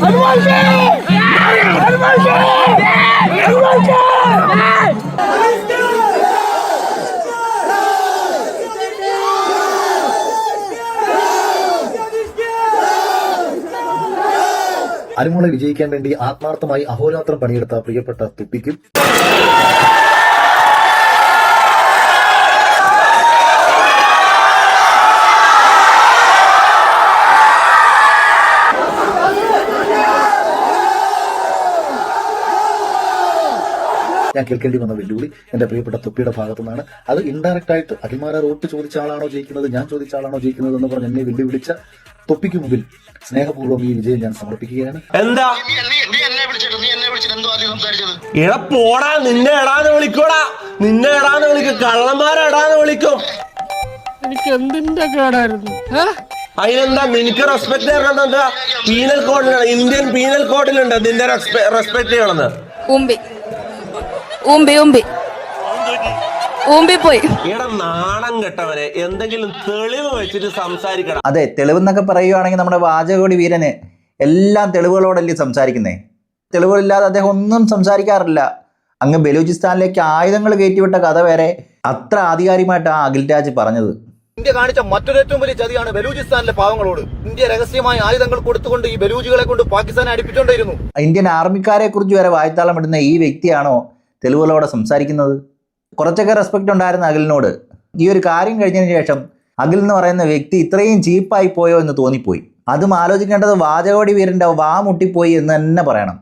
Hadi başlayın! Hadi başlayın! Hadi başlayın! അനുമോളെ വിജയിക്കാൻ വേണ്ടി ആത്മാർത്ഥമായി അഹോരാത്രം പണിയെടുത്ത പ്രിയപ്പെട്ട തുപ്പിക്കും. ഞാൻ കേൾക്കേണ്ടി വന്ന വെല്ലുവിളി എന്റെ പ്രിയപ്പെട്ട തൊപ്പിയുടെ ഭാഗത്തു നിന്നാണ് അത് ഇൻഡയറക്റ്റ് ആയിട്ട് അഖിൽമാരാർ വോട്ട് ചോദിച്ച ആളാണോ ജയിക്കുന്നത് ഞാൻ ചോദിച്ച ആളാണോ ജയിക്കുന്നത് എന്ന് പറഞ്ഞ് എന്നെ വെല്ലുവിളിച്ച തൊപ്പിക്ക് മുമ്പിൽ സ്നേഹപൂർവം ഈ വിജയം ഞാൻ സമർപ്പിക്കുകയാണ്. എന്താ? നീ നീ നീ എന്നെ വിളിച്ചിട്ട് നീ എന്നെ വിളിച്ചിട്ട് എന്തോ ആദ്യം സംസാരിച്ചത്? എടാ പോടാ നിന്നെ എടാന്ന് വിളിക്കോടാ. നിന്നെ എടാന്ന് വിളിക്കും. കള്ളന്മാരെ എടാന്ന് വിളിക്കും. എനിക്ക് എന്തിന്റെ കേടായിരുന്നു? അതിനെന്താ നിനക്ക് റെസ്പെക്ട് ചെയ്യണം എന്താ? പീനൽ കോഡിലുണ്ട് ഇന്ത്യൻ പീനൽ കോഡിലുണ്ട് നിന്റെ റെസ്പെക്ട് ചെയ്യണമെന്ന്. ഉമ്പി. ഉമ്പി ഊമ്പി ഊമ്പി പോയി എടാ നാണം കെട്ടവനെ. എന്തെങ്കിലും തെളിവ് വെച്ചിട്ട് സംസാരിക്കണം. അതെ തെളിവെന്നൊക്കെ പറയുകയാണെങ്കിൽ നമ്മുടെ വാചകോടി വീരന് എല്ലാം തെളിവുകളോടല്ലേ സംസാരിക്കുന്നേ. തെളിവുകളില്ലാതെ അദ്ദേഹം ഒന്നും സംസാരിക്കാറില്ല. അങ്ങ് ബലൂചിസ്ഥാനിലേക്ക് ആയുധങ്ങൾ കയറ്റിവിട്ട കഥ വരെ അത്ര ആധികാരികമായിട്ടാണ് അഖിൽ രാജ് പറഞ്ഞത്. ഇന്ത്യ കാണിച്ച മറ്റൊരു ഏറ്റവും വലിയ ചതിയാണ് ബലൂചിസ്ഥാനിലെ പാവങ്ങളോട്. ഇന്ത്യ രഹസ്യമായ ആയുധങ്ങൾ കൊടുത്തുകൊണ്ട് ഈ ബലൂജികളെ കൊണ്ട് പാകിസ്ഥാനെ അടിപ്പിച്ചുകൊണ്ടിരുന്നു. ഇന്ത്യൻ ആർമിക്കാരെ കുറിച്ച് വരെ വായത്താളം ഇടുന്ന ഈ വ്യക്തിയാണോ തെളിവുകളോടെ സംസാരിക്കുന്നത്? കുറച്ചൊക്കെ റെസ്പെക്റ്റ് ഉണ്ടായിരുന്നു അഖിലിനോട്. ഈ ഒരു കാര്യം കഴിഞ്ഞതിന് ശേഷം അഖിൽ എന്ന് പറയുന്ന വ്യക്തി ഇത്രയും ചീപ്പായി പോയോ എന്ന് തോന്നിപ്പോയി. അതും ആലോചിക്കേണ്ടത് വാചകോടി വീരന്റെ വാ മുട്ടിപ്പോയി എന്ന് തന്നെ പറയണം.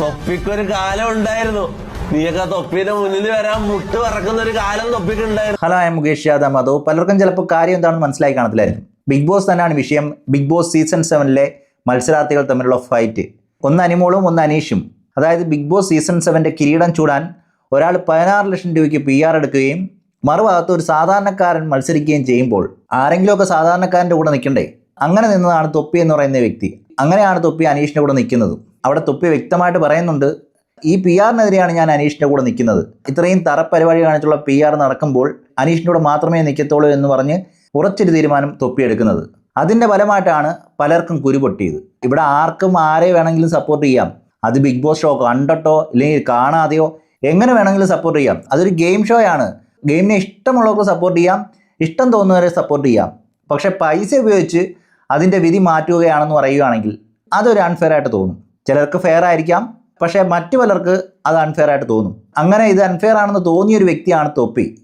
തൊപ്പിക്കൊരു കാലം ഉണ്ടായിരുന്നു. നീയൊക്കെ തൊപ്പിന്റെ മുന്നിൽ വരാൻ മുട്ട് പറക്കുന്ന ഒരു കാലം തൊപ്പിക്കുണ്ടായിരുന്നു. Hello I Mukesh Yadav. അതോ പലർക്കും ചിലപ്പോൾ കാര്യം എന്താണെന്ന് മനസ്സിലായി കാണത്തില്ലായിരുന്നു ബിഗ് ബോസ് തന്നെയാണ് വിഷയം. ബിഗ് ബോസ് സീസൺ സെവനിലെ മത്സരാർത്ഥികൾ തമ്മിലുള്ള ഫൈറ്റ് ഒന്ന് അനിമോളും ഒന്ന് അനീഷും. അതായത് ബിഗ് ബോസ് സീസൺ സെവന്റെ കിരീടം ചൂടാൻ ഒരാൾ പതിനാറ് ലക്ഷം രൂപയ്ക്ക് പി ആർ എടുക്കുകയും മറുഭാഗത്ത് ഒരു സാധാരണക്കാരൻ മത്സരിക്കുകയും ചെയ്യുമ്പോൾ ആരെങ്കിലുമൊക്കെ സാധാരണക്കാരന്റെ കൂടെ നിൽക്കണ്ടേ? അങ്ങനെ നിന്നതാണ് തൊപ്പി എന്ന് പറയുന്ന വ്യക്തി. അങ്ങനെയാണ് തൊപ്പി അനീഷിന്റെ കൂടെ നിൽക്കുന്നത്. അവിടെ തൊപ്പി വ്യക്തമായിട്ട് പറയുന്നുണ്ട്. ഈ പി ആറിനെതിരെയാണ് ഞാൻ അനീഷിന്റെ കൂടെ നിൽക്കുന്നത്. ഇത്രയും തറപ്പരിപാടി കാണിച്ചുള്ള പി ആർ നടക്കുമ്പോൾ അനീഷിന്റെ കൂടെ മാത്രമേ നിൽക്കത്തുള്ളൂ എന്ന് പറഞ്ഞ് ഉറച്ചൊരു തീരുമാനം തൊപ്പി എടുക്കുന്നത്. അതിന്റെ ഫലമായിട്ടാണ് പലർക്കും കുരുപൊട്ടിയത് ഇവിടെ ആർക്കും ആരെ വേണമെങ്കിലും സപ്പോർട്ട് ചെയ്യാം. അത് ബിഗ് ബോസ് ഷോ കണ്ടിട്ടോ ഇല്ലെങ്കിൽ കാണാതെയോ എങ്ങനെ വേണമെങ്കിലും സപ്പോർട്ട് ചെയ്യാം. അതൊരു ഗെയിം ഷോ ആണ്. ഗെയിമിനെ ഇഷ്ടമുള്ളവർക്ക് സപ്പോർട്ട് ചെയ്യാം. ഇഷ്ടം തോന്നുന്നവരെ സപ്പോർട്ട് ചെയ്യാം. പക്ഷേ പൈസ ഉപയോഗിച്ച് അതിന്റെ വിധി മാറ്റുകയാണെന്ന് പറയുകയാണെങ്കിൽ അതൊരു അൺഫെയർ ആയിട്ട് തോന്നും. ചിലർക്ക് ഫെയർ ആയിരിക്കാം. പക്ഷേ മറ്റു പലർക്ക് അത് അൺഫെയർ ആയിട്ട് തോന്നും. അങ്ങനെ ഇത് അൺഫെയർ ആണെന്ന് തോന്നിയ ഒരു വ്യക്തിയാണ് തൊപ്പി.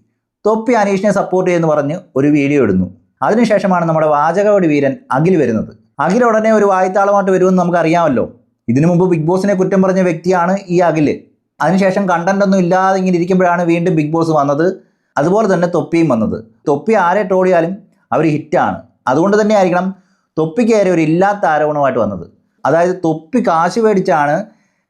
തൊപ്പി അനീഷിനെ സപ്പോർട്ട് ചെയ്യുമെന്ന് പറഞ്ഞ് ഒരു വീഡിയോ ഇടുന്നു. അതിനുശേഷമാണ് നമ്മുടെ വാചകവടി വീരൻ അഖിൽ വരുന്നത്. അഖിൽ ഉടനെ ഒരു വായ്ത്താളമായിട്ട് വരുമെന്ന് നമുക്കറിയാമല്ലോ. ഇതിനു മുമ്പ് ബിഗ് ബോസിനെ കുറ്റം പറഞ്ഞ വ്യക്തിയാണ് ഈ അഖിൽ. അതിനുശേഷം കണ്ടന്റ് ഒന്നും ഇല്ലാതെ ഇങ്ങനെ ഇരിക്കുമ്പോഴാണ് വീണ്ടും ബിഗ് ബോസ് വന്നത്. അതുപോലെ തന്നെ തൊപ്പിയും വന്നത്. തൊപ്പി ആരെ ട്രോളിയാലും അവർ ഹിറ്റാണ് അതുകൊണ്ട് തന്നെ ആയിരിക്കണം തൊപ്പിക്ക് ഏറെ ഒരു ഇല്ലാത്ത ആരോപണമായിട്ട് വന്നത്. അതായത് തൊപ്പി കാശ് മേടിച്ചാണ്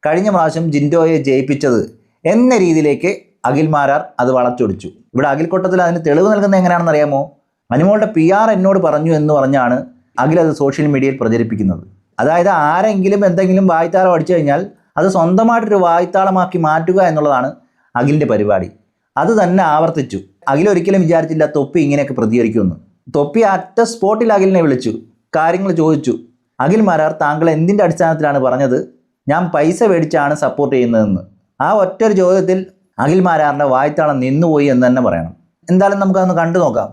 കഴിഞ്ഞ പ്രാവശ്യം ജിൻഡോയെ ജയിപ്പിച്ചത് എന്ന രീതിയിലേക്ക് അഖിൽമാരാർ അത് വളച്ചൊടിച്ചു. ഇവിടെ അഖിൽക്കൊട്ടത്തിൽ അതിന് തെളിവ് നൽകുന്നത് എങ്ങനെയാണെന്ന് അറിയാമോ? അനുമോളുടെ പി ആർ എന്നോട് പറഞ്ഞു എന്ന് പറഞ്ഞാണ് അഖിൽ അത് സോഷ്യൽ മീഡിയയിൽ പ്രചരിപ്പിക്കുന്നത്. അതായത് ആരെങ്കിലും എന്തെങ്കിലും വായ്ത്താളം അടിച്ചു കഴിഞ്ഞാൽ അത് സ്വന്തമായിട്ടൊരു വായ്ത്താളമാക്കി മാറ്റുക എന്നുള്ളതാണ് അഖിലിന്റെ പരിപാടി. അത് തന്നെ ആവർത്തിച്ചു. അഖിൽ ഒരിക്കലും വിചാരിച്ചില്ല തൊപ്പി ഇങ്ങനെയൊക്കെ പ്രതികരിക്കുമെന്ന്. തൊപ്പി അറ്റ സ്പോട്ടിൽ അഖിലിനെ വിളിച്ചു. കാര്യങ്ങൾ ചോദിച്ചു. അഖിൽ മാരാർ താങ്കൾ എന്തിന്റെ അടിസ്ഥാനത്തിലാണ് പറഞ്ഞത്? ഞാൻ പൈസ മേടിച്ചാണ് സപ്പോർട്ട് ചെയ്യുന്നതെന്ന്. ആ ഒറ്റൊരു ചോദ്യത്തിൽ അഖിൽ മാരാറിന്റെ വായ്ത്താളം നിന്നുപോയി എന്ന് തന്നെ പറയണം. എന്തായാലും നമുക്കതൊന്ന് കണ്ടു നോക്കാം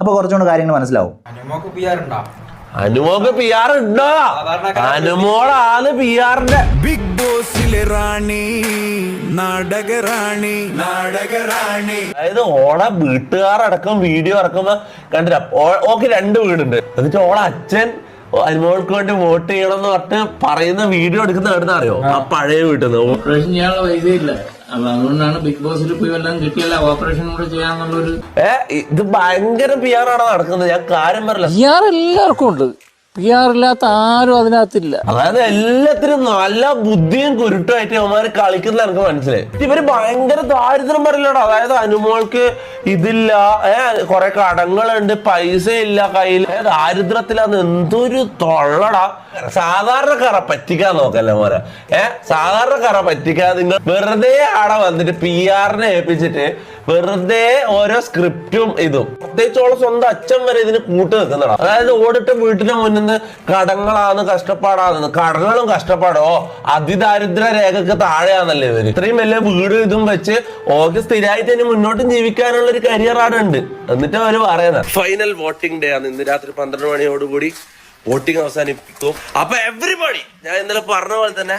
അപ്പോൾ കുറച്ചുകൂടെ കാര്യങ്ങൾ മനസ്സിലാവും. അനുമോക്ക് പി ആർ ഉണ്ടോ? അനുമോളാണ് പി ആറിന്റെ ബിഗ് ബോസിലെ റാണി നാടകറാണി നാടകറാണി അതായത് ഓളെ വീട്ടുകാരടക്കം വീഡിയോ ഇറക്കുമ്പോ കണ്ടില്ല. ഓക്ക് രണ്ട് വീടുണ്ട്. എന്നിട്ട് ഓളെ അച്ഛൻ അനുമോൾക്ക് വേണ്ടി വോട്ട് ചെയ്യണം എന്ന് പറഞ്ഞ് പറയുന്ന വീഡിയോ എടുക്കുന്ന എവിടുന്ന അറിയോ? ആ പഴയ വീട്ടിൽ നിന്ന് ഓപ്പറേഷൻ ചെയ്യാനുള്ള പൈസ ഇല്ല. അപ്പൊ അതുകൊണ്ടാണ് ബിഗ് ബോസിൽ പോയി വല്ലതും കിട്ടിയല്ല ഓപ്പറേഷൻ കൂടെ ചെയ്യാന്നുള്ളൊരു ഏ ഇത് ഭയങ്കര പി ആർ നടക്കുന്നത്? ഞാൻ കാര്യം പറയില്ല പിയാർ എല്ലാവർക്കും ഉണ്ട്. പി ആർ ഇല്ലാത്ത ആരും അതിനകത്തില്ല. അതായത് എല്ലാത്തിനും നല്ല ബുദ്ധിയും കുരുട്ടുമായിട്ട് അവന്മാര് കളിക്കുന്ന എനിക്ക് മനസ്സിലായി. ഇവർ ഭയങ്കര ദാരിദ്ര്യം പറയില്ലടോ. അതായത് അനുമോൾക്ക് ഇതില്ല ഏ കുറെ കടങ്ങളുണ്ട് പൈസ ഇല്ല കയ്യിൽ ദാരിദ്ര്യത്തിലാന്ന് എന്തൊരു തൊള്ളടാ. സാധാരണക്കാര പറ്റിക്കാൻ നോക്കല്ല മോനെ. ഏ സാധാരണക്കാര പറ്റിക്കാതെ നിങ്ങൾ വെറുതെ ആടെ വന്നിട്ട് പി ആറിനെ ഏൽപ്പിച്ചിട്ട് വെറുതെ ഓരോ സ്ക്രിപ്റ്റും ഇതും. പ്രത്യേകിച്ച് ഓളെ സ്വന്തം അച്ഛൻ വരെ ഇതിന് കൂട്ട് നിൽക്കുന്നതാണ്. അതായത് ഓടിട്ട് വീട്ടിന് മുന്നിൽ നിന്ന് കടങ്ങളാണ് കഷ്ടപ്പാടാന്ന് കടങ്ങളും കഷ്ടപ്പാടോ? അതിദാരിദ്ര രേഖക്ക് താഴെയാണല്ലേ ഇവർ. ഇത്രയും വലിയ വീട് ഇതും വെച്ച് ഓക്ക് സ്ഥിരമായിട്ട് ഇനി മുന്നോട്ടും ജീവിക്കാനുള്ള ഒരു കരിയർ ആണ് ഉണ്ട്. എന്നിട്ട് അവർ പറയുന്നത് ഫൈനൽ വോട്ടിംഗ് ഡേ ആണ്. ഇന്ന് രാത്രി പന്ത്രണ്ട് മണിയോടുകൂടി വോട്ടിംഗ് അവസാനിപ്പിക്കും. അപ്പൊ എവറിബഡി ഞാൻ ഇന്നലെ പറഞ്ഞ പോലെ തന്നെ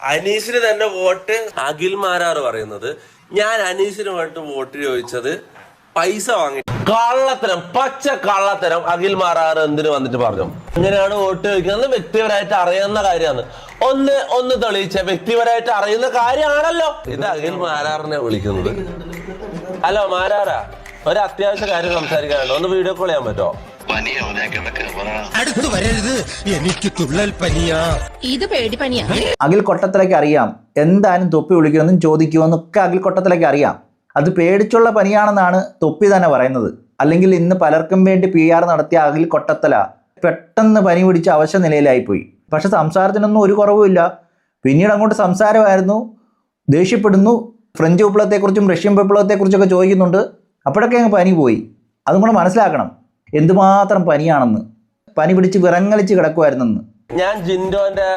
അനീഷിന് തന്നെ വോട്ട് അഖിൽ മാരാറ് പറയുന്നത് ഞാൻ അനീഷിന് വോട്ട് ചോദിച്ചത് പൈസ വാങ്ങി കള്ളത്തരം പച്ച കള്ളത്തരം അഖിൽ മാറാറ് എന്തിനു വന്നിട്ട് പറഞ്ഞു? ഇങ്ങനെയാണ് വോട്ട് ചോദിക്കുന്നത്. വ്യക്തിപരമായിട്ട് അറിയുന്ന കാര്യമാണ്. ഒന്ന് ഒന്ന് തെളിയിച്ച. വ്യക്തിപരമായിട്ട് അറിയുന്ന കാര്യമാണല്ലോ. ഇത് അഖിൽ മാരാറിനെ വിളിക്കുന്നത്. ഹലോ മാരാറാ? ഒരു അത്യാവശ്യ കാര്യം സംസാരിക്കാനുണ്ട്. ഒന്ന് വീഡിയോ കോൾ ചെയ്യാൻ പറ്റുമോ? പനിയോ ഞാൻ കിടക്കുക പറയണ വരരുത്. എനിക്ക് തുള്ളൽ പനിയാ. ഇത് പേടി പനിയാ. അഖിൽ കൊട്ടത്തിലേക്ക് അറിയാം. എന്തായാലും തൊപ്പി വിളിക്കുമെന്നും ചോദിക്കുമെന്നൊക്കെ അഖിൽ കൊട്ടത്തിലേക്ക് അറിയാം. അത് പേടിച്ചുള്ള പനിയാണെന്നാണ് തൊപ്പി തന്നെ പറയുന്നത്. അല്ലെങ്കിൽ ഇന്ന് പലർക്കും വേണ്ടി പി ആർ നടത്തിയ അഖിൽ കൊട്ടത്തല പെട്ടെന്ന് പനി പിടിച്ച് അവശ നിലയിലായിപ്പോയി. പക്ഷെ സംസാരത്തിനൊന്നും ഒരു കുറവുമില്ല പിന്നീട് അങ്ങോട്ട് സംസാരമായിരുന്നു. ദേഷ്യപ്പെടുന്നു. ഫ്രഞ്ച് വിപ്ലവത്തെക്കുറിച്ചും റഷ്യൻ വിപ്ലവത്തെക്കുറിച്ചൊക്കെ ചോദിക്കുന്നുണ്ട്. അപ്പോഴൊക്കെ അങ്ങ് പനി പോയി. അതും കൂടെ മനസ്സിലാക്കണം. എന്തുമാത്രം പനിയാണെന്ന്. പനി പിടിച്ച് വിറങ്ങലിച്ച് കിടക്കുമായിരുന്നെന്ന് ഞാൻ ജിൻഡോന്റെ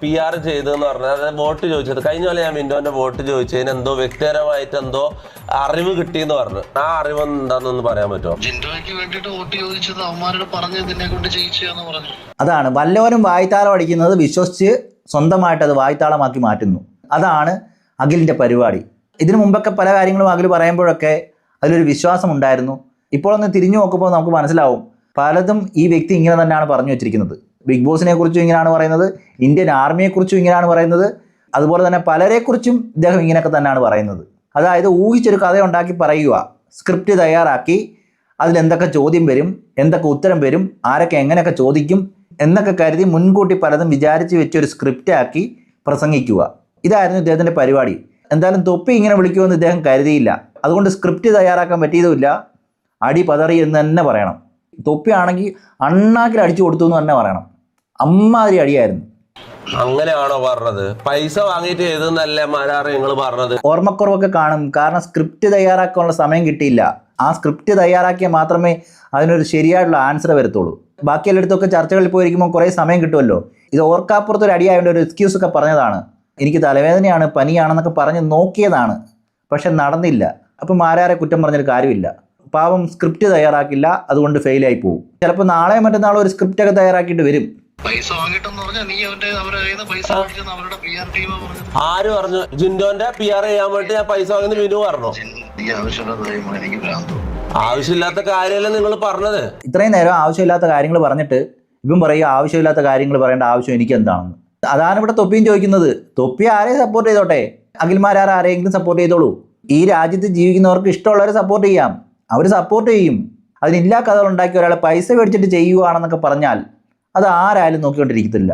പി ആർ ചെയ്തെന്ന് പറഞ്ഞത് അതായത് വോട്ട് ചോദിച്ചത്. കഴിഞ്ഞ പോലെ ഞാൻ മിൻഡോന്റെ വോട്ട് ചോദിച്ചതിന് എന്തോ വ്യക്തിപരമായിട്ട് എന്തോ അറിവ് കിട്ടിയെന്ന് പറഞ്ഞു. ആ അറിവ് എന്താണെന്ന് പറയാൻ പറ്റുമോ? ജിൻഡോയ്ക്ക് വേണ്ടിട്ട് വോട്ട് ചോദിച്ചത് അവന്മാരോട് പറഞ്ഞു ഇതിനെ കൊണ്ട് ജയിച്ചു പറഞ്ഞു. അതാണ്. വല്ലവരും വായ്ത്താളം അടിക്കുന്നത് വിശ്വസിച്ച് സ്വന്തമായിട്ട് അത് വായ്ത്താളമാക്കി മാറ്റുന്നു. അതാണ് അഖിലിന്റെ പരിപാടി. ഇതിനു മുമ്പൊക്കെ പല കാര്യങ്ങളും അഖിൽ പറയുമ്പോഴൊക്കെ അതിലൊരു വിശ്വാസം ഉണ്ടായിരുന്നു ഇപ്പോൾ ഒന്ന് തിരിഞ്ഞു നോക്കുമ്പോൾ നമുക്ക് മനസ്സിലാവും. പലതും ഈ വ്യക്തി ഇങ്ങനെ തന്നെയാണ് പറഞ്ഞു വെച്ചിരിക്കുന്നത്. ബിഗ് ബോസിനെ കുറിച്ചും ഇങ്ങനെയാണ് പറയുന്നത്. ഇന്ത്യൻ ആർമിയെക്കുറിച്ചും ഇങ്ങനെയാണ് പറയുന്നത്. അതുപോലെ തന്നെ പലരെക്കുറിച്ചും ഇദ്ദേഹം ഇങ്ങനെയൊക്കെ തന്നെയാണ് പറയുന്നത്. അതായത് ഊഹിച്ചൊരു കഥ ഉണ്ടാക്കി പറയുക. സ്ക്രിപ്റ്റ് തയ്യാറാക്കി. അതിലെന്തൊക്കെ ചോദ്യം വരും? എന്തൊക്കെ ഉത്തരം വരും? ആരൊക്കെ എങ്ങനെയൊക്കെ ചോദിക്കും? എന്നൊക്കെ കരുതി മുൻകൂട്ടി പലതും വിചാരിച്ച് വെച്ചൊരു സ്ക്രിപ്റ്റ് ആക്കി പ്രസംഗിക്കുക. ഇതായിരുന്നു ഇദ്ദേഹത്തിന്റെ പരിപാടി. എന്തായാലും തൊപ്പി ഇങ്ങനെ വിളിക്കുമെന്ന് ഇദ്ദേഹം കരുതിയില്ല. അതുകൊണ്ട് സ്ക്രിപ്റ്റ് തയ്യാറാക്കാൻ പറ്റിയതുമില്ല. അടി പതറി എന്ന് തന്നെ പറയണം. തൊപ്പിയാണെങ്കിൽ അണ്ണാക്കിൽ അടിച്ചു കൊടുത്തു എന്ന് തന്നെ പറയണം. അമ്മാതിരി അടിയായിരുന്നു. അങ്ങനെയാണോ പറഞ്ഞത്? പൈസ വാങ്ങിയിട്ട് എഴുതുന്നല്ലേ മാരാറ് നിങ്ങൾ പറഞ്ഞത്? ഓർമ്മക്കുറവൊക്കെ കാണും. കാരണം സ്ക്രിപ്റ്റ് തയ്യാറാക്കാനുള്ള സമയം കിട്ടിയില്ല. ആ സ്ക്രിപ്റ്റ് തയ്യാറാക്കിയാൽ മാത്രമേ അതിനൊരു ശരിയായിട്ടുള്ള ആൻസർ വരത്തുള്ളൂ. ബാക്കി എല്ലായിടത്തൊക്കെ ചർച്ചകളിൽ പോയിരിക്കുമ്പോൾ കുറേ സമയം കിട്ടുമല്ലോ. ഇത് ഓർക്കാപ്പുറത്ത് ഒരു അടിയായതുകൊണ്ട് ഒരു എക്സ്ക്യൂസ് ഒക്കെ പറഞ്ഞതാണ്. എനിക്ക് തലവേദനയാണ് പനിയാണെന്നൊക്കെ പറഞ്ഞ് നോക്കിയതാണ്. പക്ഷെ നടന്നില്ല. അപ്പം മാരാരെ കുറ്റം പറഞ്ഞൊരു കാര്യമില്ല. പാവം സ്ക്രിപ്റ്റ് തയ്യാറാക്കില്ല അതുകൊണ്ട് ഫെയിലായി പോകും ചിലപ്പോൾ നാളെ മറ്റന്നാളോ ഒരു സ്ക്രിപ്റ്റ് ഒക്കെ തയ്യാറാക്കിയിട്ട് വരും. പൈസ വാങ്ങിട്ടെന്ന് പറഞ്ഞാൽ നീ അവന്റെ അവരുടെ കയ്യിൽ നിന്ന് പൈസ അവരുടെ പി ആർ ടീം പറഞ്ഞത്. ആര് പറഞ്ഞു? ജിൻഡോന്റെ പി ആർ ചെയ്യാൻ വേണ്ടി ഞാൻ പൈസ വാങ്ങുന്ന വിനു പറഞ്ഞു. ആവശ്യമുള്ള എനിക്ക് ഭ്രാന്ത് ആവശ്യമില്ലാത്ത കാര്യമല്ല നിങ്ങൾ പറഞ്ഞത്? ഇത്രയും നേരം ആവശ്യമില്ലാത്ത കാര്യങ്ങൾ പറഞ്ഞിട്ട് ഇവൻ പറയുക ആവശ്യമില്ലാത്ത കാര്യങ്ങൾ പറയേണ്ട ആവശ്യം എനിക്ക് എന്താണെന്ന്. അതാണ് ഇവിടെ തൊപ്പിയും ചോദിക്കുന്നത്. തൊപ്പി ആരെ സപ്പോർട്ട് ചെയ്തോട്ടെ? അഖിൽമാരാർ ആരെങ്കിലും സപ്പോർട്ട് ചെയ്തോളൂ. ഈ രാജ്യത്ത് ജീവിക്കുന്നവർക്ക് ഇഷ്ടമുള്ളവരെ സപ്പോർട്ട് ചെയ്യാം. അവർ സപ്പോർട്ട് ചെയ്യും. അതിനില്ലാ കഥകൾ ഉണ്ടാക്കി ഒരാളെ പൈസ മേടിച്ചിട്ട് ചെയ്യുകയാണെന്നൊക്കെ പറഞ്ഞാൽ അത് ആരായാലും നോക്കിക്കൊണ്ടിരിക്കത്തില്ല.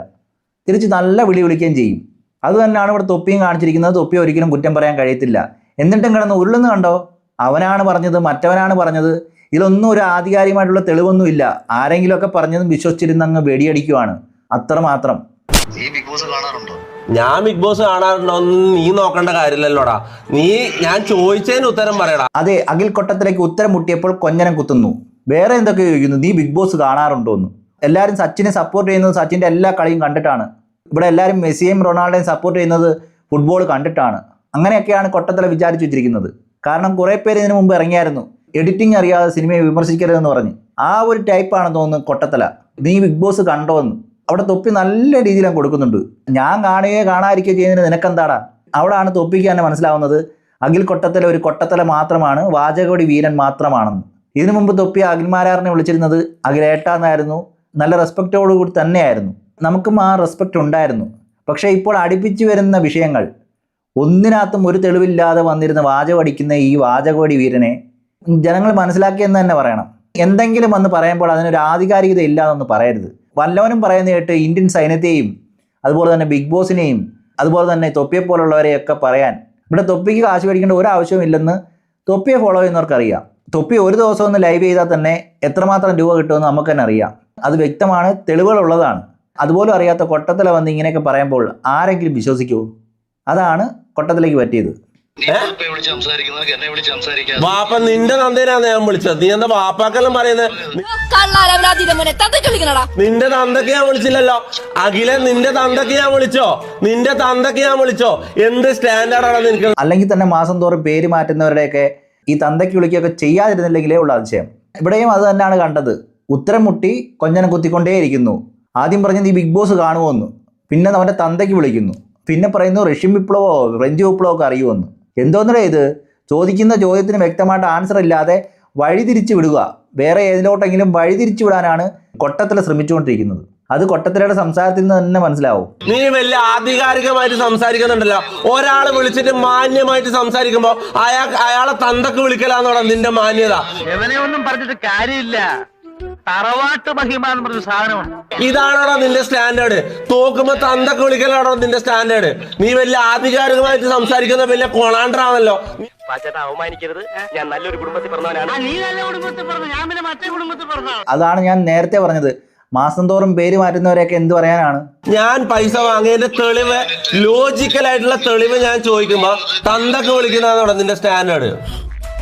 തിരിച്ച് നല്ല വിളി വിളിക്കുകയും ചെയ്യും. അത് തന്നെയാണ് ഇവിടെ തൊപ്പിയും കാണിച്ചിരിക്കുന്നത്. തൊപ്പി ഒരിക്കലും കുറ്റം പറയാൻ കഴിയത്തില്ല. എന്നിട്ടും കിടന്ന് ഉരുളുന്ന് കണ്ടോ? അവനാണ് പറഞ്ഞത് മറ്റവനാണ് പറഞ്ഞത്. ഇതിലൊന്നും ഒരു ആധികാരികമായിട്ടുള്ള തെളിവൊന്നുമില്ല. ആരെങ്കിലുമൊക്കെ പറഞ്ഞതും വിശ്വസിച്ചിരുന്ന് അങ്ങ് വെടിയടിക്കുവാണ്. അത്രമാത്രം. ഈ ബിഗ് ബോസ് ഞാൻ ബിഗ് ബോസ് കാണാറുണ്ടോ നീ നോക്കേണ്ട കാര്യമില്ലല്ലോടാ. നീ ഞാൻ ചോദിച്ചതിന് ഉത്തരം പറയടാ. അതെ അഖിൽ കൊട്ടത്തിലേക്ക് ഉത്തരം മുട്ടിയപ്പോൾ കൊഞ്ഞനം കുത്തുന്നു. വേറെ എന്തൊക്കെ ചോദിക്കുന്നു? നീ ബിഗ് ബോസ് കാണാറുണ്ടോന്ന് എല്ലാവരും സച്ചിനെ സപ്പോർട്ട് ചെയ്യുന്നത് സച്ചിന്റെ എല്ലാ കളിയും കണ്ടിട്ടാണ്. ഇവിടെ എല്ലാവരും മെസ്സിയും റൊണാൾഡോയും സപ്പോർട്ട് ചെയ്യുന്നത് ഫുട്ബോൾ കണ്ടിട്ടാണ്. അങ്ങനെയൊക്കെയാണ് കൊട്ടത്തല വിചാരിച്ചു വെച്ചിരിക്കുന്നത്. കാരണം കുറേ പേര് ഇതിനു മുമ്പ് ഇറങ്ങിയായിരുന്നു. എഡിറ്റിംഗ് അറിയാതെ സിനിമയെ വിമർശിക്കരുതെന്ന് പറഞ്ഞ്. ആ ഒരു ടൈപ്പാണെന്ന് തോന്നുന്നു കൊട്ടത്തല. നീ ബിഗ് ബോസ് കണ്ടോ എന്ന്. അവിടെ തൊപ്പി നല്ല രീതിയിൽ അങ്ങ് കൊടുക്കുന്നുണ്ട്. ഞാൻ കാണുകയോ കാണാതിരിക്കുകയോ ചെയ്യുന്നതിന് നിനക്കെന്താടാ? അവിടാണ് തൊപ്പിക്ക് തന്നെ മനസ്സിലാവുന്നത്. അഖിൽ കൊട്ടത്തല ഒരു കൊട്ടത്തല മാത്രമാണ് വാചകോടി വീരൻ മാത്രമാണെന്ന്. ഇതിനു മുമ്പ് തൊപ്പി അഖിൽമാരാറിനെ വിളിച്ചിരുന്നത് അഖിലേട്ട എന്നായിരുന്നു നല്ല റെസ്പെക്റ്റോടുകൂടി തന്നെയായിരുന്നു. നമുക്കും ആ റെസ്പെക്റ്റ് ഉണ്ടായിരുന്നു. പക്ഷേ ഇപ്പോൾ അടുപ്പിച്ചു വരുന്ന വിഷയങ്ങൾ ഒന്നിനകത്തും ഒരു തെളിവില്ലാതെ വന്നിരുന്ന വാചകം അടിക്കുന്ന ഈ വാചകോടി വീരനെ ജനങ്ങൾ മനസ്സിലാക്കിയെന്ന് തന്നെ പറയണം. എന്തെങ്കിലും വന്ന് പറയുമ്പോൾ അതിനൊരു ആധികാരികത ഇല്ല എന്നൊന്ന് പറയരുത്. വല്ലവനും പറയുന്ന കേട്ട് ഇന്ത്യൻ സൈന്യത്തെയും അതുപോലെ തന്നെ ബിഗ് ബോസിനെയും അതുപോലെ തന്നെ തൊപ്പിയെ പോലുള്ളവരെയൊക്കെ പറയാൻ. ഇവിടെ തൊപ്പിക്ക് കാശ് മേടിക്കേണ്ട ഒരു ഇല്ലെന്ന് തൊപ്പിയെ ഫോളോ ചെയ്യുന്നവർക്കറിയാം. തൊപ്പി ഒരു ദിവസം ഒന്ന് ലൈവ് ചെയ്താൽ തന്നെ എത്രമാത്രം രൂപ കിട്ടുമെന്ന് നമുക്ക് തന്നെ അറിയാം. അത് വ്യക്തമാണ് തെളിവുകളുള്ളതാണ് അതുപോലും അറിയാത്ത കൊട്ടത്തിലെ വന്ന് ഇങ്ങനെയൊക്കെ പറയുമ്പോൾ ആരെങ്കിലും വിശ്വസിക്കുമോ അതാണ് കൊട്ടത്തിലേക്ക് പറ്റിയത്. നീ വാപ്പയെ വിളിച്ച് സംസാരിക്കുന്നത് എന്നെ വിളിച്ച് സംസാരിക്കാതെ. വാപ്പ നിന്റെ തന്തേനാണ് ഞാൻ വിളിച്ചത്. നീ എന്താ വാപ്പാക്കെല്ലാം പറയുന്നത് നിന്റെ തന്തക്ക് ഞാൻ വിളിച്ചില്ലല്ലോ. അഖില നിന്റെ തന്തക്ക് ഞാൻ വിളിച്ചോ? നിന്റെ തന്തക്ക് ഞാൻ വിളിച്ചോ? എന്ത് സ്റ്റാൻഡേർഡാണ് നിനക്ക്? അല്ലെങ്കിൽ തന്നെ മാസം തോറും പേര് മാറ്റുന്നവരുടെയൊക്കെ ഈ തന്തയ്ക്ക് വിളിക്കുകയൊക്കെ ചെയ്യാതിരുന്നില്ലെങ്കിലേ ഉള്ള അതിശയം. ഇവിടെയും അത് തന്നെയാണ് കണ്ടത്. ഉത്തരം മുട്ടി കൊഞ്ഞനം കുത്തിക്കൊണ്ടേയിരിക്കുന്നു. ആദ്യം പറഞ്ഞ് നീ ബിഗ് ബോസ് കാണുമോന്ന് പിന്നെ അവന്റെ തന്തയ്ക്ക് വിളിക്കുന്നു. പിന്നെ പറയുന്നു റഷ്യൻ വിപ്ലവോ ഫ്രഞ്ച് വിപ്ലവോ ഒക്കെ അറിയുമെന്ന് എന്തോന്നടേ ഇത്? ചോദിക്കുന്ന ചോദ്യത്തിന് വ്യക്തമായിട്ട് ആൻസർ ഇല്ലാതെ വഴിതിരിച്ചു വിടുക. വേറെ ഏതിലോട്ടെങ്കിലും വഴിതിരിച്ചു വിടാനാണ് കൊട്ടത്തില ശ്രമിച്ചുകൊണ്ടിരിക്കുന്നത്. അത് കൊട്ടത്തിലയുടെ സംസാരത്തിൽ നിന്ന് തന്നെ മനസ്സിലാവും. നീ വലിയ ആധികാരികമായിട്ട് സംസാരിക്കുന്നുണ്ടല്ലോ. ഒരാൾ വിളിച്ചിട്ട് മാന്യമായിട്ട് സംസാരിക്കുമ്പോ അയാൾ അയാളെ തന്തക്ക് വിളിക്കലാന്നോടാ നിന്റെ മാന്യത. എവനെ ഒന്നും പറഞ്ഞിട്ട് കാര്യമില്ല. തറവാട്ട് മഹിമ എന്ന് പറഞ്ഞ സാധനമുണ്ട്. ഇതാണോടാ നിന്റെ സ്റ്റാൻഡേർഡ്? തോക്കുമ്പോ തന്തൊക്കെ വിളിക്കലാണോ നിന്റെ സ്റ്റാൻഡേർഡ്? നീ വലിയ ആധികാരികമായിട്ട് സംസാരിക്കുന്ന വലിയ കൊണാണ്ടറാണല്ലോ പാച്ചേട്ടാ അവമാനിക്കരുത്. ഞാൻ നല്ലൊരു കുടുംബത്തിൽ പറഞ്ഞവനാണ് നീ നല്ല കുടുംബത്തിൽ പറഞ്ഞു ഞാൻ പിന്നെ മറ്റേ കുടുംബത്തിൽ പറഞ്ഞതാണ് അതാണ് ഞാൻ നേരത്തെ പറഞ്ഞത്. മാസം തോറും പേര് മാറ്റുന്നവരെയൊക്കെ എന്ത് പറയാനാണ്? ഞാൻ പൈസ വാങ്ങിയതിന്റെ തെളിവ് ലോജിക്കൽ ആയിട്ടുള്ള തെളിവ് ഞാൻ ചോദിക്കുമ്പോ തന്തൊക്കെ വിളിക്കുന്നതാണ് നിന്റെ സ്റ്റാൻഡേർഡ്?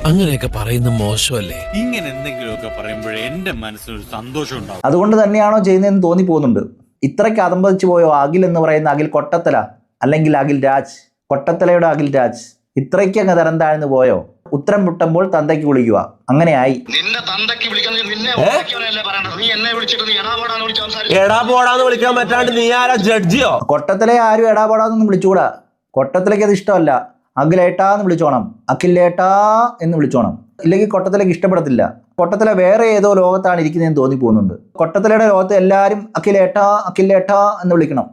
അങ്ങനെയൊക്കെ പറയുന്ന മോശമല്ലേ? ഇങ്ങനെ എന്തെങ്കിലുമൊക്കെ പറയുമ്പോഴേ എന്റെ മനസ്സിനൊരു സന്തോഷം ഉണ്ടാവും. അതുകൊണ്ട് തന്നെയാണോ ചെയ്യുന്നതെന്ന് തോന്നി തോന്നിപ്പോകുന്നുണ്ട്. ഇത്രയ്ക്ക് അതമ്പതിച്ചു പോയോ അഖിൽ എന്ന് പറയുന്ന അഖിൽ കൊട്ടത്തല അല്ലെങ്കിൽ അഖിൽ രാജ്? കൊട്ടത്തലയുടെ അഖിൽ രാജ്. ഇത്രയ്ക്ക് അങ്ങ് തരം താഴ്ന്നു പോയോ? ഉത്തരം മുട്ടുമ്പോൾ തന്തയ്ക്ക് വിളിക്കുക. അങ്ങനെയായി. നിന്റെ തന്തയ്ക്ക് വിളിക്കുന്നത് നിന്നെ ഓടിക്കാനല്ലേ പറയണത്. നീ എന്നെ വിളിച്ചിട്ട് നീ എടാപോടാന്ന് വിളിച്ച് സംസാരിച്ചു എടാ പോടാന്ന് വിളിക്കാൻ പറ്റാണ്ട് നീ ആരാ ജഡ്ജിയോ? കൊട്ടത്തലെ ആരും എടാപോടാന്നൊന്നും വിളിച്ചുകൂടാ. കൊട്ടത്തിലേക്ക് അത് ഇഷ്ടമല്ല. അഖിലേട്ടാ എന്ന് വിളിച്ചോണം. അഖിലേട്ടാ എന്ന് വിളിച്ചോണം. ഇല്ലെങ്കിൽ കൊട്ടത്തിലേക്ക് ഇഷ്ടപ്പെടത്തില്ല. കൊട്ടത്തില വേറെ ഏതോ ലോകത്താണ് ഇരിക്കുന്നതെന്ന് തോന്നിപ്പോകുന്നുണ്ട്. കൊട്ടത്തിലയുടെ ലോകത്ത് എല്ലാവരും അഖിലേട്ടാ അഖിലേട്ടാ എന്ന് വിളിക്കണം.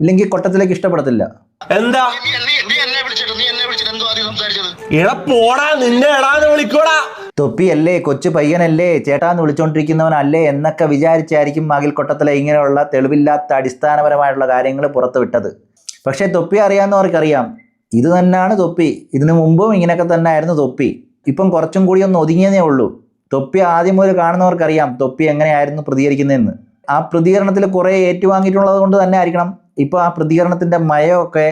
ഇല്ലെങ്കിൽ കൊട്ടത്തിലേക്ക് ഇഷ്ടപ്പെടത്തില്ല. എന്താ? നീ നീ- നീ എന്നെ വിളിച്ചിട്ട് നീ എന്നെ വിളിച്ചിട്ട് എന്തോ ആദ്യം സംസാരിച്ചത്? പോടാ നിന്നെ എടാന്ന് വിളിക്കൂടാ. തൊപ്പിയല്ലേ കൊച്ചു പയ്യനല്ലേ ചേട്ടാന്ന് വിളിച്ചോണ്ടിരിക്കുന്നവനല്ലേ എന്നൊക്കെ വിചാരിച്ചായിരിക്കും അഖിൽ കൊട്ടത്തിലെ ഇങ്ങനെയുള്ള തെളിവില്ലാത്ത അടിസ്ഥാനപരമായിട്ടുള്ള കാര്യങ്ങൾ പുറത്തുവിട്ടത്. പക്ഷേ തൊപ്പി അറിയാവുന്നവർക്കറിയാം ഇത് തന്നെയാണ് തൊപ്പി. ഇതിനു മുമ്പും ഇങ്ങനെയൊക്കെ തന്നെ ആയിരുന്നു തൊപ്പി. ഇപ്പം കുറച്ചും കൂടി ഒന്ന് ഒതുങ്ങിയതേ ഉള്ളൂ. തൊപ്പി ആദ്യം മുതൽ കാണുന്നവർക്കറിയാം തൊപ്പി എങ്ങനെയായിരുന്നു പ്രതികരിക്കുന്നതെന്ന്. ആ പ്രതികരണത്തിൽ കുറേ ഏറ്റുവാങ്ങിയിട്ടുള്ളത് കൊണ്ട് തന്നെ ആയിരിക്കണം ഇപ്പോൾ ആ പ്രതികരണത്തിന്റെ മയമൊക്കെ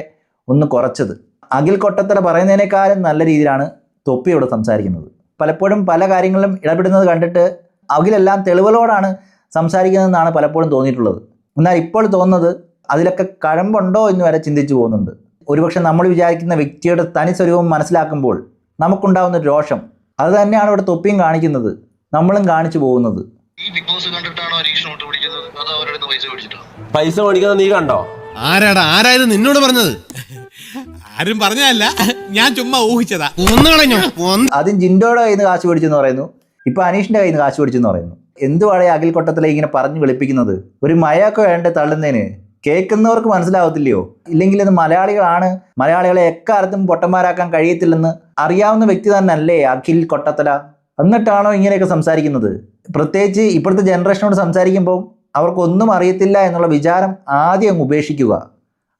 ഒന്ന് കുറച്ചത്. അഖിൽ കൊട്ടത്തല പറയുന്നതിനേക്കാളും നല്ല രീതിയിലാണ് തൊപ്പി ഇവിടെ സംസാരിക്കുന്നത്. പലപ്പോഴും പല കാര്യങ്ങളിലും ഇടപെടുന്നത് കണ്ടിട്ട് അഖിലെല്ലാം തെളിവുകളോടാണ് സംസാരിക്കുന്നതെന്നാണ് പലപ്പോഴും തോന്നിയിട്ടുള്ളത്. എന്നാൽ ഇപ്പോൾ തോന്നുന്നത് അതിലൊക്കെ കഴമ്പുണ്ടോ എന്ന് വരെ ചിന്തിച്ചു പോകുന്നുണ്ട്. ഒരുപക്ഷെ നമ്മൾ വിചാരിക്കുന്ന വ്യക്തിയുടെ തനി സ്വരൂപം മനസ്സിലാക്കുമ്പോൾ നമുക്കുണ്ടാവുന്ന രോഷം. അത് തന്നെയാണ് ഇവിടെ തൊപ്പിയും കാണിക്കുന്നത്. നമ്മളും കാണിച്ചു പോകുന്നത്. ഈ ബിഗ് ബോസ് കണ്ടിട്ടാണോ ഹരീഷ് നോട്ട് പിടിക്കുന്നത്? അതോ അവരുടെ പൈസ മേടിക്കുന്നത് നീ കണ്ടോ? ആരാടാ? ആരായത് നിന്നോട് പറഞ്ഞത്? ആരും പറഞ്ഞല്ല ഞാൻ ചുമ്മാ ഊഹിച്ചതാ. അതും ആദ്യം ജിൻഡോയുടെ കയ്യിൽ നിന്ന് കാശ് മേടിച്ചെന്ന് പറയുന്നു. ഇപ്പൊ അനീഷിന്റെ കയ്യിൽ നിന്ന് കാശ് മേടിച്ചെന്ന് പറയുന്നു. എന്തുവാണ് ഈ അഖിൽ കൊട്ടത്തിലെ ഇങ്ങനെ പറഞ്ഞു വിളിപ്പിക്കുന്നത്? ഒരു മയൊക്കെ വേണ്ട തള്ളുന്നതിന്? കേൾക്കുന്നവർക്ക് മനസ്സിലാവത്തില്ലയോ? ഇല്ലെങ്കിൽ അത് മലയാളികളാണ്. മലയാളികളെ എക്കാലത്തും പൊട്ടന്മാരാക്കാൻ കഴിയത്തില്ലെന്ന് അറിയാവുന്ന വ്യക്തി തന്നെ അല്ലേ അഖിൽ കൊട്ടത്തല? എന്നിട്ടാണോ ഇങ്ങനെയൊക്കെ സംസാരിക്കുന്നത്? പ്രത്യേകിച്ച് ഇപ്പോഴത്തെ ജനറേഷനോട് സംസാരിക്കുമ്പോൾ അവർക്കൊന്നും അറിയത്തില്ല എന്നുള്ള വിചാരം ആദ്യം അങ്ങ് ഉപേക്ഷിക്കുക.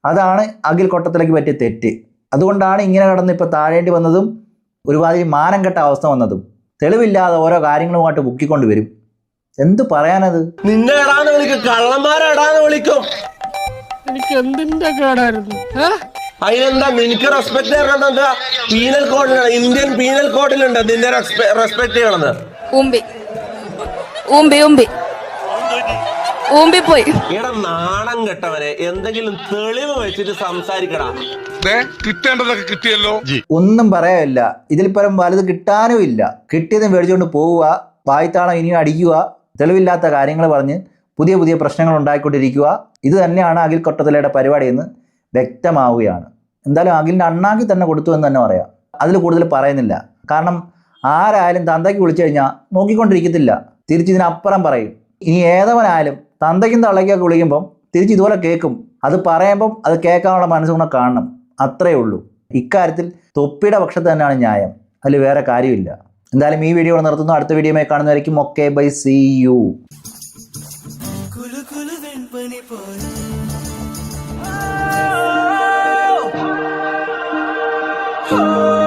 അതാണ് അഖിൽ കൊട്ടത്തിലേക്ക് പറ്റിയ തെറ്റ്. അതുകൊണ്ടാണ് ഇങ്ങനെ കടന്ന് ഇപ്പോൾ താഴേണ്ടി വന്നതും ഒരുമാതിരി മാനം കെട്ട അവസ്ഥ വന്നതും. തെളിവില്ലാതെ ഓരോ കാര്യങ്ങളുമായിട്ട് ബുക്കിക്കൊണ്ട് വരും. എന്ത് പറയാനത്? നിന്നെ വിളിക്കും. കള്ളന്മാരെ വിളിക്കും. എനിക്ക് എന്തിന്റെ കേടായിരുന്നു? അതിനെന്താ നിനക്ക് റെസ്പെക്ട് ചെയ്യണം എന്താ? പീനൽ കോഡിലാണ് ഇന്ത്യൻ പീനൽ കോഡിലുണ്ട് നിന്നെ റെസ്പെക്ട് ചെയ്യണമെന്ന് ഊമ്പി. ഊമ്പി ഊമ്പി. എടാ നാണം കെട്ടവനെ. എന്തെങ്കിലും തെളിവ് വെച്ചിട്ട് സംസാരിക്കടാ. കിട്ടേണ്ടതൊക്കെ കിട്ടിയല്ലോ. ഒന്നും പറയാനില്ല. ഇതിൽ പരം വലുത് കിട്ടാനും ഇല്ല. കിട്ടിയത് മേടിച്ചുകൊണ്ട് പോവുക വായ്ത്താളം ഇനിയും അടിക്കുക തെളിവില്ലാത്ത കാര്യങ്ങൾ പറഞ്ഞ് പുതിയ പുതിയ പ്രശ്നങ്ങൾ ഉണ്ടായിക്കൊണ്ടിരിക്കുക. ഇത് തന്നെയാണ് അഖിൽ കൊട്ടത്തലയുടെ പരിപാടി എന്ന് വ്യക്തമാവുകയാണ്. എന്തായാലും അഖിലിന്റെ അണ്ണാക്കി തന്നെ കൊടുത്തു എന്ന് തന്നെ പറയാം. അതിൽ കൂടുതൽ പറയുന്നില്ല. കാരണം ആരായാലും തന്തയ്ക്ക് വിളിച്ചു കഴിഞ്ഞാൽ നോക്കിക്കൊണ്ടിരിക്കത്തില്ല. തിരിച്ചിതിനപ്പുറം പറയും. ഇനി ഏതവനായാലും തന്തയ്ക്കും തള്ളയ്ക്കൊക്കെ വിളിക്കുമ്പം തിരിച്ച് ഇതുപോലെ കേൾക്കും. അത് പറയുമ്പം അത് കേൾക്കാനുള്ള മനസ്സുകൂടെ കാണണം. അത്രയേ ഉള്ളൂ. ഇക്കാര്യത്തിൽ തൊപ്പിയുടെ പക്ഷത്ത് തന്നെയാണ് ന്യായം. അതിൽ വേറെ കാര്യമില്ല. എന്തായാലും ഈ വീഡിയോ നിർത്തുന്നു. അടുത്ത വീഡിയോയുമായി കാണുന്നതായിരിക്കും okay bye. See. You. ni poru oh, oh.